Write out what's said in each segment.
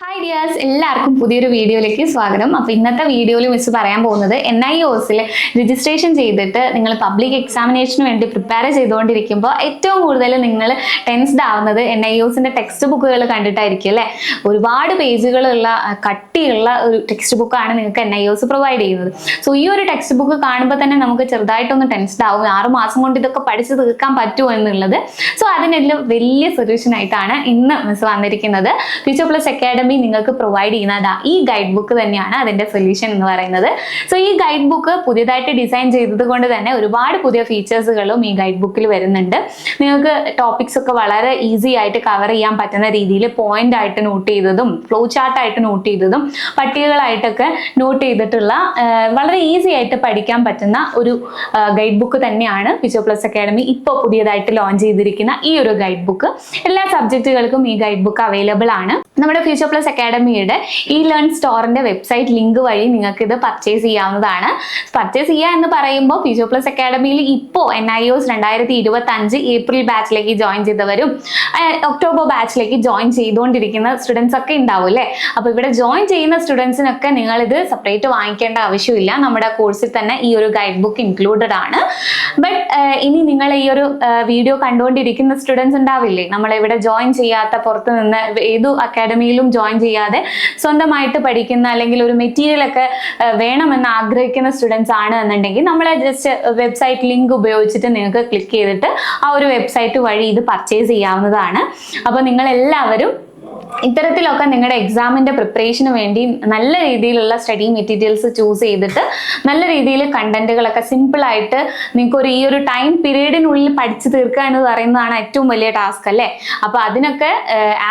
Hi dears എല്ലാവർക്കും പുതിയൊരു വീഡിയോയിലേക്ക് സ്വാഗതം. അപ്പോൾ ഇന്നത്തെ വീഡിയോയിൽ മിസ് പറയാൻ പോകുന്നത് എൻ ഐ ഒസിൽ രജിസ്ട്രേഷൻ ചെയ്തിട്ട് നിങ്ങൾ പബ്ലിക് എക്സാമിനേഷന് വേണ്ടി പ്രിപ്പയർ ചെയ്തുകൊണ്ടിരിക്കുമ്പോൾ ഏറ്റവും കൂടുതൽ നിങ്ങൾ ടെൻസ്ഡ് ആവുന്നത് എൻ ഐ ഒസിന്റെ ടെക്സ്റ്റ് ബുക്കുകൾ കണ്ടിട്ടായിരിക്കും അല്ലേ? ഒരുപാട് പേജുകളുള്ള കട്ടിയുള്ള ഒരു ടെക്സ്റ്റ് ബുക്കാണ് നിങ്ങൾക്ക് N I O S provide ചെയ്യുന്നത്. സോ ഈ ഒരു ടെക്സ്റ്റ് ബുക്ക് കാണുമ്പോൾ തന്നെ നമുക്ക് ചെറുതായിട്ടൊന്ന് ടെൻസ്ഡ് ആവും. ആറ് മാസം കൊണ്ട് ഇതൊക്കെ പഠിച്ച് തീർക്കാൻ പറ്റുമോ എന്നുള്ളത്. സോ അതിനെല്ലാം വലിയ സൊല്യൂഷൻ ആയിട്ടാണ് ഇന്ന് മിസ് വന്നിരിക്കുന്നത്. ഫ്യൂച്ചർ പ്ലസ് അക്കാഡമി നിങ്ങൾക്ക് പ്രൊവൈഡ് ചെയ്യുന്നത് ഈ ഗൈഡ് ബുക്ക് തന്നെയാണ് അതിന്റെ സൊല്യൂഷൻ എന്ന് പറയുന്നത്. സോ ഈ ഗൈഡ് ബുക്ക് പുതിയതായിട്ട് ഡിസൈൻ ചെയ്തത് കൊണ്ട് തന്നെ ഒരുപാട് പുതിയ ഫീച്ചേഴ്സുകളും ഈ ഗൈഡ് ബുക്കിൽ വരുന്നുണ്ട്. നിങ്ങൾക്ക് ടോപ്പിക്സ് ഒക്കെ വളരെ ഈസി ആയിട്ട് കവർ ചെയ്യാൻ പറ്റുന്ന രീതിയിൽ പോയിന്റ് ആയിട്ട് നോട്ട് ചെയ്തതും ഫ്ലോ ചാർട്ട് ആയിട്ട് നോട്ട് ചെയ്തതും പട്ടികകളായിട്ടൊക്കെ നോട്ട് ചെയ്തിട്ടുള്ള വളരെ ഈസി ആയിട്ട് പഠിക്കാൻ പറ്റുന്ന ഒരു ഗൈഡ് ബുക്ക് തന്നെയാണ് പിച്ചോ പ്ലസ് അക്കാഡമി ഇപ്പോൾ പുതിയതായിട്ട് ലോഞ്ച് ചെയ്തിരിക്കുന്ന ഈ ഒരു ഗൈഡ് ബുക്ക് എല്ലാ സബ്ജക്റ്റുകൾക്കും ഈ ഗൈഡ് ബുക്ക് അവൈലബിൾ ആണ്. നമ്മുടെ ഫ്യൂച്ചർ പ്ലസ് അക്കാഡമിയുടെ ഈ ലേൺ സ്റ്റോറിന്റെ വെബ്സൈറ്റ് ലിങ്ക് വഴി നിങ്ങൾക്ക് ഇത് പർച്ചേസ് ചെയ്യാവുന്നതാണ്. പർച്ചേസ് ചെയ്യുക എന്ന് പറയുമ്പോൾ ഫിജോ പ്ലസ് അക്കാഡമിയിൽ ഇപ്പോൾ എൻ ഐ ഒസ് രണ്ടായിരത്തി ഇരുപത്തി അഞ്ച് ഏപ്രിൽ ബാച്ചിലേക്ക് ജോയിൻ ചെയ്തവരും ഒക്ടോബർ ബാച്ചിലേക്ക് ജോയിൻ ചെയ്തുകൊണ്ടിരിക്കുന്ന സ്റ്റുഡൻസ് ഒക്കെ ഉണ്ടാവും അല്ലേ അപ്പോൾ ഇവിടെ ജോയിൻ ചെയ്യുന്ന സ്റ്റുഡൻസിനൊക്കെ നിങ്ങൾ ഇത് സെപ്പറേറ്റ് വാങ്ങിക്കേണ്ട ആവശ്യമില്ല. നമ്മുടെ കോഴ്സിൽ തന്നെ ഈ ഒരു ഗൈഡ് ബുക്ക് ഇൻക്ലൂഡഡ് ആണ്. ബട്ട് ഇനി നിങ്ങൾ ഈ ഒരു വീഡിയോ കണ്ടുകൊണ്ടിരിക്കുന്ന സ്റ്റുഡൻസ് ഉണ്ടാവില്ലേ? നമ്മൾ നമ്മളിവിടെ ജോയിൻ ചെയ്യാത്ത പുറത്ത് നിന്ന് ഏതു അക്കാഡമിയിലും ജോയിൻ ചെയ്യാതെ സ്വന്തമായിട്ട് പഠിക്കുന്ന അല്ലെങ്കിൽ ഒരു മെറ്റീരിയൽ ഒക്കെ വേണമെന്ന് ആഗ്രഹിക്കുന്ന സ്റ്റുഡൻസ് ആണ് എന്നുണ്ടെങ്കിൽ നമ്മൾ ജസ്റ്റ് വെബ്സൈറ്റ് ലിങ്ക് ഉപയോഗിച്ചിട്ട് നിങ്ങൾക്ക് ക്ലിക്ക് ചെയ്തിട്ട് ആ ഒരു വെബ്സൈറ്റ് വഴി ഇത് പർച്ചേസ് ചെയ്യാവുന്നതാണ്. അപ്പോൾ നിങ്ങൾ എല്ലാവരും ഇത്തരത്തിലൊക്കെ നിങ്ങളുടെ എക്സാമിന്റെ പ്രിപ്പറേഷന് വേണ്ടി നല്ല രീതിയിലുള്ള സ്റ്റഡി മെറ്റീരിയൽസ് ചൂസ് ചെയ്തിട്ട് നല്ല രീതിയിൽ കണ്ടന്റുകളൊക്കെ സിമ്പിൾ ആയിട്ട് നിങ്ങൾക്ക് ഒരു ഈ ഒരു ടൈം പീരീഡിനുള്ളിൽ പഠിച്ചു തീർക്കുക എന്ന് പറയുന്നതാണ് ഏറ്റവും വലിയ ടാസ്ക് അല്ലേ? അപ്പൊ അതിനൊക്കെ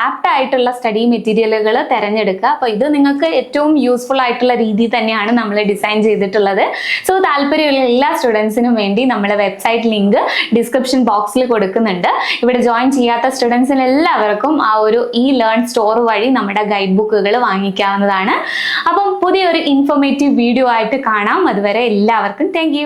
ആപ്റ്റ് ആയിട്ടുള്ള സ്റ്റഡി മെറ്റീരിയലുകൾ തിരഞ്ഞെടുക്കുക. അപ്പൊ ഇത് നിങ്ങൾക്ക് ഏറ്റവും യൂസ്ഫുൾ ആയിട്ടുള്ള രീതി തന്നെയാണ് നമ്മൾ ഡിസൈൻ ചെയ്തിട്ടുള്ളത്. സോ താല്പര്യമുള്ള എല്ലാ സ്റ്റുഡൻസിനും വേണ്ടി നമ്മുടെ വെബ്സൈറ്റ് ലിങ്ക് ഡിസ്ക്രിപ്ഷൻ ബോക്സിൽ കൊടുക്കുന്നുണ്ട്. ഇവിടെ ജോയിൻ ചെയ്യാത്ത സ്റ്റുഡൻസിന് എല്ലാവർക്കും ആ ഒരു ഈ ലേൺ സ്റ്റോർ വഴി നമ്മുടെ ഗൈഡ് ബുക്കുകൾ വാങ്ങിക്കാവുന്നതാണ്. അപ്പം പുതിയൊരു ഇൻഫോർമേറ്റീവ് വീഡിയോ ആയിട്ട് കാണാം. അതുവരെ എല്ലാവർക്കും താങ്ക്